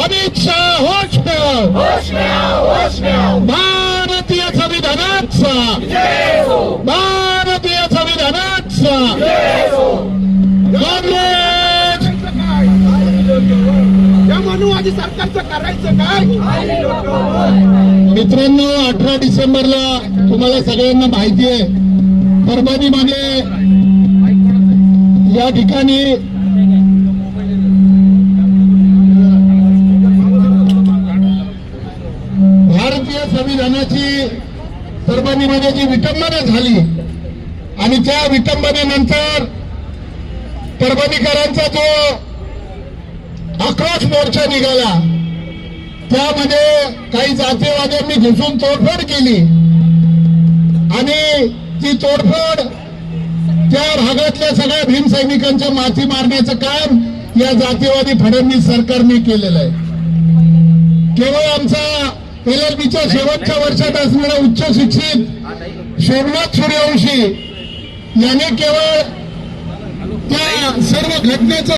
अमित शाह होश भारतीय संविधानाचा भारतीय संविधानाचा मनुवादी सरकारचं करायचं काय? मित्रांनो अठरा डिसेंबरला तुम्हाला सगळ्यांना माहिती आहे. परभणीमध्ये या ठिकाणी भारतीय संविधानाची सर्वांनीमध्ये जी विटंबना झाली आणि त्या विटंबनेनंतर परभणीकरांचा जो आक्रोश मोर्चा निघाला त्यामध्ये काही जातीवाद्यांनी घुसून तोडफोड केली. आणि ती तोडफोड त्या भागातल्या सगळ्या भीमसैनिकांच्या माथी मारण्याचं काम या जातीवादी फडणवीस सरकारने केलेलं आहे. केवळ आमचा एल एल बीच्या शेवटच्या वर्षात असणारा उच्च शिक्षित सोमनाथ सूर्यवंशी याने केवळ त्या सर्व घटनेचं